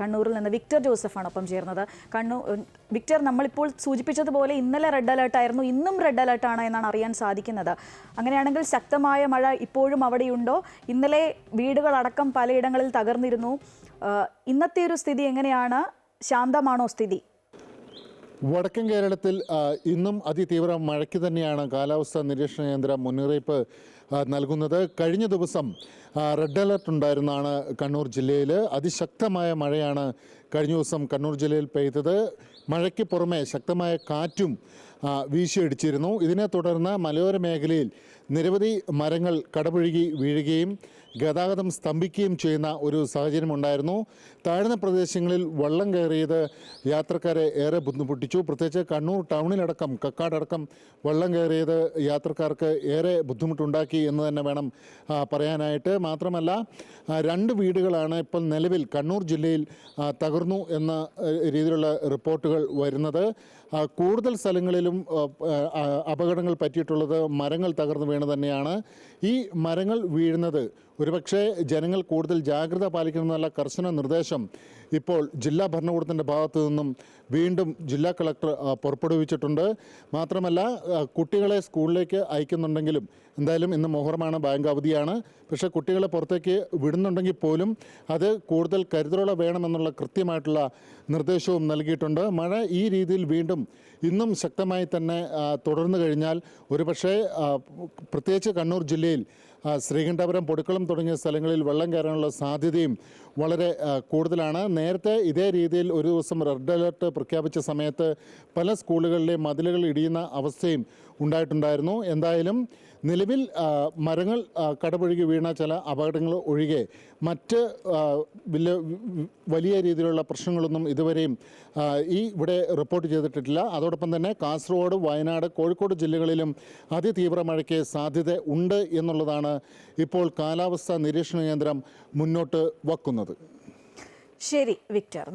കണ്ണൂരിൽ നിന്ന് വിക്ടർ ജോസഫാണ് ഒപ്പം ചേർന്നത്. കണ്ണൂർ വിക്ടർ നമ്മളിപ്പോൾ സൂചിപ്പിച്ചതുപോലെ ഇന്നലെ റെഡ് അലേർട്ട് ആയിരുന്നു ഇന്നും റെഡ് അലേർട്ട് ആണ് എന്നാണ് അറിയാൻ സാധിക്കുന്നത്. അങ്ങനെയാണെങ്കിൽ ശക്തമായ മഴ ഇപ്പോഴും അവിടെയുണ്ടോ? ഇന്നലെ വീടുകളടക്കം പലയിടങ്ങളിൽ തകർന്നിരുന്നു. ഇന്നത്തെ ഒരു സ്ഥിതി എങ്ങനെയാണ്? ശാന്തമാണോ സ്ഥിതി? വടക്കൻ കേരളത്തിൽ ഇന്നും അതിതീവ്ര മഴയ്ക്ക് തന്നെയാണ് കാലാവസ്ഥാ നിരീക്ഷണ കേന്ദ്രം മുന്നറിയിപ്പ് നൽകുന്നത്. കഴിഞ്ഞ ദിവസം റെഡ് അലർട്ട് ഉണ്ടായിരുന്നാണ് കണ്ണൂർ ജില്ലയിൽ അതിശക്തമായ മഴയാണ് കഴിഞ്ഞ ദിവസം കണ്ണൂർ ജില്ലയിൽ പെയ്തത്. മഴയ്ക്ക് പുറമെ ശക്തമായ കാറ്റും വീശിയടിച്ചിരുന്നു. ഇതിനെ തുടർന്ന് മലയോര മേഖലയിൽ നിരവധി മരങ്ങൾ കടപുഴുകി വീഴുകയും ഗതാഗതം സ്തംഭിക്കുകയും ചെയ്യുന്ന ഒരു സാഹചര്യം ഉണ്ടായിരുന്നു. താഴ്ന്ന പ്രദേശങ്ങളിൽ വള്ളം കയറിയത് യാത്രക്കാരെ ഏറെ ബുദ്ധിമുട്ടിച്ചു. പ്രത്യേകിച്ച് കണ്ണൂർ ടൗണിലടക്കം കക്കാടടക്കം വള്ളം കയറിയത് യാത്രക്കാർക്ക് ഏറെ ബുദ്ധിമുട്ടുണ്ടാക്കി എന്ന് തന്നെ വേണം പറയാനായിട്ട്. മാത്രമല്ല രണ്ട് വീടുകളാണ് ഇപ്പോൾ നിലവിൽ കണ്ണൂർ ജില്ലയിൽ തകർന്നു എന്ന രീതിയിലുള്ള റിപ്പോർട്ടുകൾ വരുന്നത്. കൂടുതൽ സ്ഥലങ്ങളിലും ആ, അപകടങ്ങൾ പറ്റിയിട്ടുള്ളത് മരങ്ങൾ തകർന്നു വീണ് തന്നെയാണ്. ഈ മരങ്ങൾ വീഴുന്നത് ഒരുപക്ഷെ ജനങ്ങൾ കൂടുതൽ ജാഗ്രത പാലിക്കണമെന്നുള്ള കർശന നിർദ്ദേശം ഇപ്പോൾ ജില്ലാ ഭരണകൂടത്തിന്റെ ഭാഗത്തു നിന്നും വീണ്ടും ജില്ലാ കളക്ടർ പുറപ്പെടുവിച്ചിട്ടുണ്ട്. മാത്രമല്ല കുട്ടികളെ സ്കൂളിലേക്ക് അയക്കുന്നുണ്ടെങ്കിലും എന്തായാലും ഇന്ന് മുഹറമാണ് ബാങ്ക് അവധിയാണ്. പക്ഷേ കുട്ടികളെ പുറത്തേക്ക് വിടുന്നുണ്ടെങ്കിൽ പോലും അത് കൂടുതൽ കരുതലോടെ വേണമെന്നുള്ള കൃത്യമായിട്ടുള്ള നിർദ്ദേശവും നൽകിയിട്ടുണ്ട്. മഴ ഈ രീതിയിൽ വീണ്ടും ഇന്നും ശക്തമായി തന്നെ തുടർന്നു കഴിഞ്ഞാൽ ഒരുപക്ഷെ പ്രത്യേകിച്ച് കണ്ണൂർ ജില്ലയിൽ ശ്രീകണ്ഠപുരം പൊടുക്കളം തുടങ്ങിയ സ്ഥലങ്ങളിൽ വെള്ളം കയറാനുള്ള സാധ്യതയും വളരെ കൂടുതലാണ്. നേരത്തെ ഇതേ രീതിയിൽ ഒരു ദിവസം റെഡ് അലർട്ട് പ്രഖ്യാപിച്ച സമയത്ത് പല സ്കൂളുകളിലെ മതിലുകൾ ഇടിയുന്ന അവസ്ഥയും ഉണ്ടായിട്ടുണ്ടായിരുന്നു. എന്തായാലും നിലവിൽ മരങ്ങൾ കടപുഴകി വീണ ചില അപകടങ്ങൾ ഒഴികെ മറ്റ് വലിയ വലിയ രീതിയിലുള്ള പ്രശ്നങ്ങളൊന്നും ഇതുവരെയും ഈ ഇവിടെ റിപ്പോർട്ട് ചെയ്തിട്ടില്ല അതോടൊപ്പം തന്നെ കാസർഗോഡ് വയനാട് കോഴിക്കോട് ജില്ലകളിലും അതിതീവ്ര മഴയ്ക്ക് സാധ്യത ഉണ്ട് എന്നുള്ളതാണ് ഇപ്പോൾ കാലാവസ്ഥാ നിരീക്ഷണ കേന്ദ്രം മുന്നോട്ട് വക്കുന്നത് ശരി വിക്ടർ